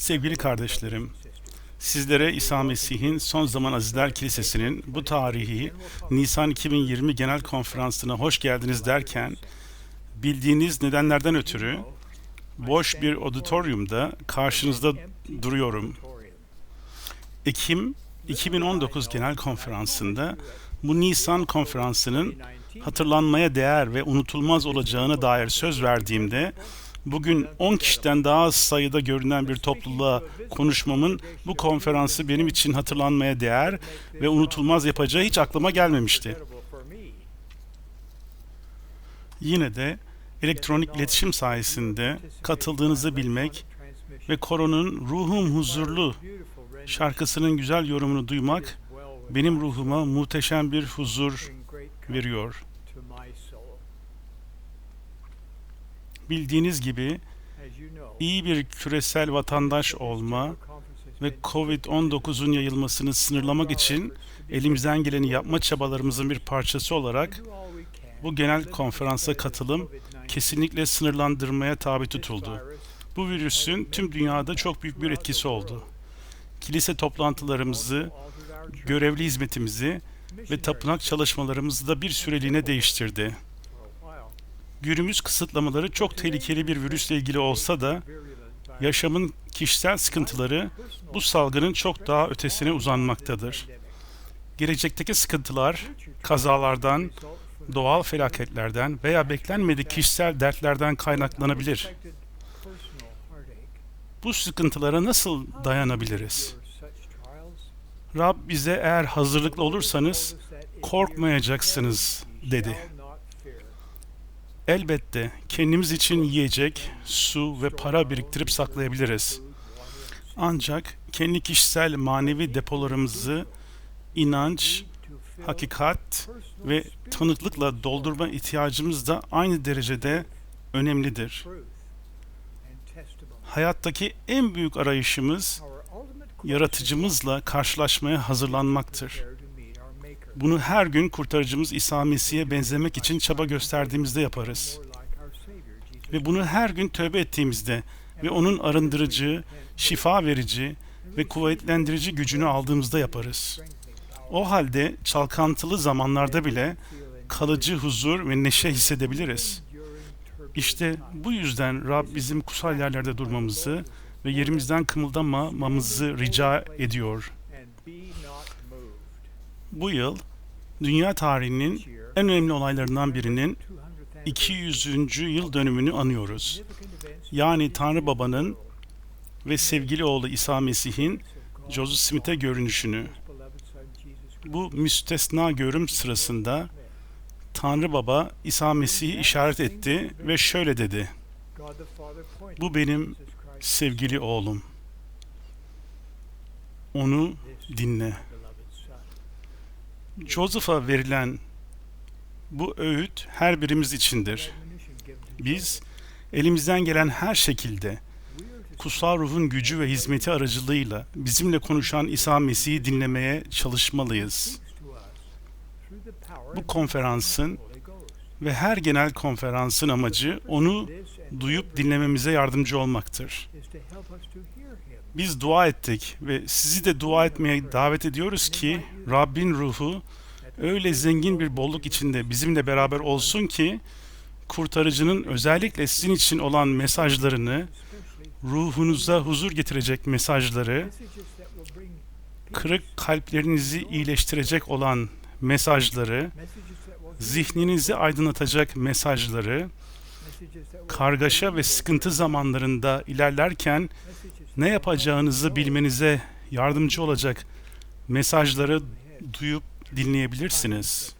Sevgili kardeşlerim, sizlere İsa Mesih'in Son Zaman Azizler Kilisesi'nin bu tarihi Nisan 2020 Genel Konferansı'na hoş geldiniz derken, bildiğiniz nedenlerden ötürü boş bir auditoriumda karşınızda duruyorum. Ekim 2019 Genel Konferansı'nda bu Nisan konferansının hatırlanmaya değer ve unutulmaz olacağına dair söz verdiğimde bugün 10 kişiden daha az sayıda görünen bir topluluğa konuşmamın bu konferansı benim için hatırlanmaya değer ve unutulmaz yapacağı hiç aklıma gelmemişti. Yine de elektronik iletişim sayesinde katıldığınızı bilmek ve Koron'un Ruhum Huzurlu şarkısının güzel yorumunu duymak benim ruhuma muhteşem bir huzur veriyor. Bildiğiniz gibi iyi bir küresel vatandaş olma ve COVID-19'un yayılmasını sınırlamak için elimizden geleni yapma çabalarımızın bir parçası olarak bu genel konferansa katılım kesinlikle sınırlandırmaya tabi tutuldu. Bu virüsün tüm dünyada çok büyük bir etkisi oldu. Kilise toplantılarımızı, görevli hizmetimizi ve tapınak çalışmalarımızı da bir süreliğine değiştirdi. Günümüz kısıtlamaları çok tehlikeli bir virüsle ilgili olsa da yaşamın kişisel sıkıntıları bu salgının çok daha ötesine uzanmaktadır. Gelecekteki sıkıntılar kazalardan, doğal felaketlerden veya beklenmedik kişisel dertlerden kaynaklanabilir. Bu sıkıntılara nasıl dayanabiliriz? Rab bize eğer hazırlıklı olursanız korkmayacaksınız dedi. Elbette kendimiz için yiyecek, su ve para biriktirip saklayabiliriz. Ancak kendi kişisel manevi depolarımızı inanç, hakikat ve tanıklıkla doldurma ihtiyacımız da aynı derecede önemlidir. Hayattaki en büyük arayışımız yaratıcımızla karşılaşmaya hazırlanmaktır. Bunu her gün kurtarıcımız İsa Mesih'e benzemek için çaba gösterdiğimizde yaparız. Ve bunu her gün tövbe ettiğimizde ve onun arındırıcı, şifa verici ve kuvvetlendirici gücünü aldığımızda yaparız. O halde çalkantılı zamanlarda bile kalıcı huzur ve neşe hissedebiliriz. İşte bu yüzden Rab bizim kutsal yerlerde durmamızı ve yerimizden kımıldamamamızı rica ediyor. Bu yıl dünya tarihinin en önemli olaylarından birinin 200. yıl dönümünü anıyoruz. Yani Tanrı Baba'nın ve sevgili oğlu İsa Mesih'in Joseph Smith'e görünüşünü. Bu müstesna görüm sırasında Tanrı Baba İsa Mesih'i işaret etti ve şöyle dedi. Bu benim sevgili oğlum. Onu dinle. Joseph'a verilen bu öğüt her birimiz içindir. Biz elimizden gelen her şekilde kutsal ruhun gücü ve hizmeti aracılığıyla bizimle konuşan İsa Mesih'i dinlemeye çalışmalıyız. Bu konferansın ve her genel konferansın amacı onu duyup dinlememize yardımcı olmaktır. Biz dua ettik ve sizi de dua etmeye davet ediyoruz ki Rabbin ruhu öyle zengin bir bolluk içinde bizimle beraber olsun ki kurtarıcının özellikle sizin için olan mesajlarını, ruhunuza huzur getirecek mesajları, kırık kalplerinizi iyileştirecek olan mesajları, zihninizi aydınlatacak mesajları, kargaşa ve sıkıntı zamanlarında ilerlerken ne yapacağınızı bilmenize yardımcı olacak mesajları duyup dinleyebilirsiniz.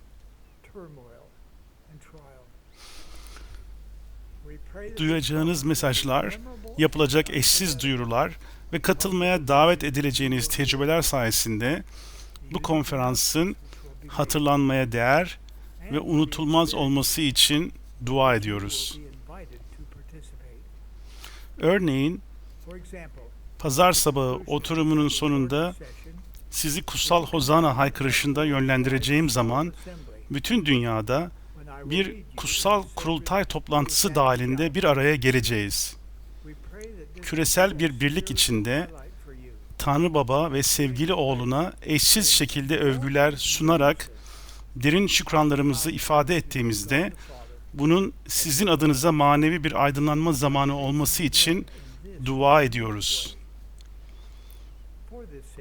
Duyacağınız mesajlar, yapılacak eşsiz duyurular ve katılmaya davet edileceğiniz tecrübeler sayesinde bu konferansın hatırlanmaya değer ve unutulmaz olması için dua ediyoruz. Örneğin, pazar sabahı oturumunun sonunda sizi kutsal hozana haykırışında yönlendireceğim zaman bütün dünyada bir kutsal kurultay toplantısı dahilinde bir araya geleceğiz. küresel bir birlik içinde Tanrı Baba ve sevgili oğluna eşsiz şekilde övgüler sunarak derin şükranlarımızı ifade ettiğimizde bunun sizin adınıza manevi bir aydınlanma zamanı olması için dua ediyoruz.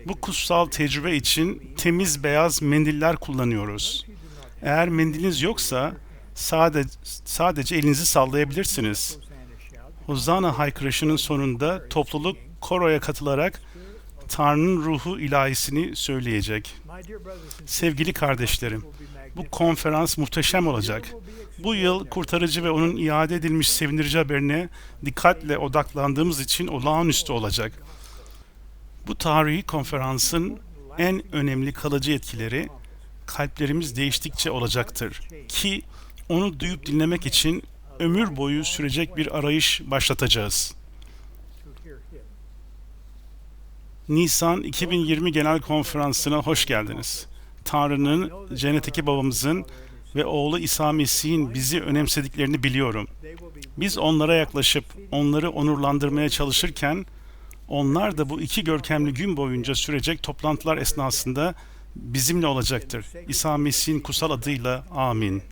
Bu kutsal tecrübe için temiz beyaz mendiller kullanıyoruz. Eğer mendiliniz yoksa sadece, sadece elinizi sallayabilirsiniz. Hozana haykırışının sonunda topluluk koroya katılarak Tanrı'nın ruhu ilahisini söyleyecek. Sevgili kardeşlerim, bu konferans muhteşem olacak. Bu yıl kurtarıcı ve onun iade edilmiş sevindirici haberine dikkatle odaklandığımız için olağanüstü olacak. Bu tarihi konferansın en önemli kalıcı etkileri kalplerimiz değiştikçe olacaktır ki onu duyup dinlemek için ömür boyu sürecek bir arayış başlatacağız. Nisan 2020 Genel Konferansı'na hoş geldiniz. Tanrı'nın, cennetteki babamızın ve oğlu İsa Mesih'in bizi önemsediklerini biliyorum. Biz onlara yaklaşıp onları onurlandırmaya çalışırken onlar da bu iki görkemli gün boyunca sürecek toplantılar esnasında bizimle olacaktır. İsa Mesih'in kutsal adıyla amin.